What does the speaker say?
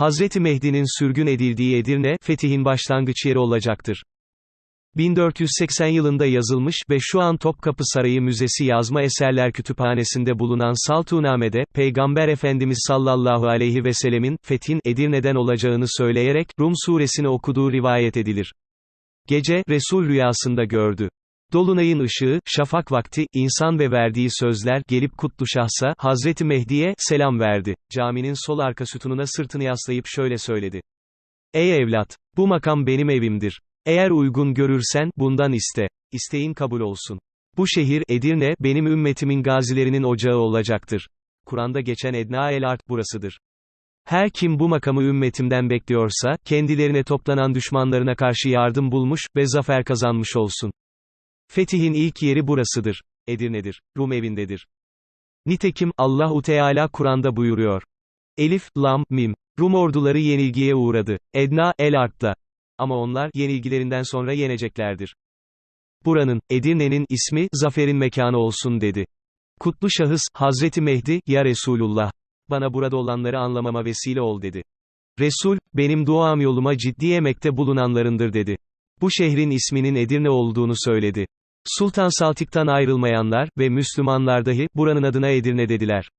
Hazreti Mehdi'nin sürgün edildiği Edirne, fetihin başlangıç yeri olacaktır. 1480 yılında yazılmış ve şu an Topkapı Sarayı Müzesi Yazma Eserler Kütüphanesi'nde bulunan Saltuname'de, Peygamber Efendimiz sallallahu aleyhi ve sellemin, fethin, Edirne'den olacağını söyleyerek, Rum suresini okuduğu rivayet edilir. Gece, Resul rüyasında gördü. Dolunayın ışığı, şafak vakti, insan ve verdiği sözler, gelip kutlu şahsa, Hazreti Mehdi'ye, selam verdi. Caminin sol arka sütununa sırtını yaslayıp şöyle söyledi. Ey evlat! Bu makam benim evimdir. Eğer uygun görürsen, bundan iste. İsteğin kabul olsun. Bu şehir, Edirne, benim ümmetimin gazilerinin ocağı olacaktır. Kur'an'da geçen Edna el Art burasıdır. Her kim bu makamı ümmetimden bekliyorsa, kendilerine toplanan düşmanlarına karşı yardım bulmuş ve zafer kazanmış olsun. Fetihin ilk yeri burasıdır. Edirne'dir. Rum evindedir. Nitekim, Allahu Teala Kur'an'da buyuruyor. Elif, Lam, Mim. Rum orduları yenilgiye uğradı. Edna, El Art'ta. Ama onlar, yenilgilerinden sonra yeneceklerdir. Buranın, Edirne'nin ismi, zaferin mekanı olsun dedi. Kutlu şahıs, Hazreti Mehdi, ya Resulullah. Bana burada olanları anlamama vesile ol dedi. Resul, benim duam yoluma ciddi emekte bulunanlarındır dedi. Bu şehrin isminin Edirne olduğunu söyledi. Sultan Saltik'ten ayrılmayanlar ve Müslümanlar dahi, buranın adına Edirne dediler.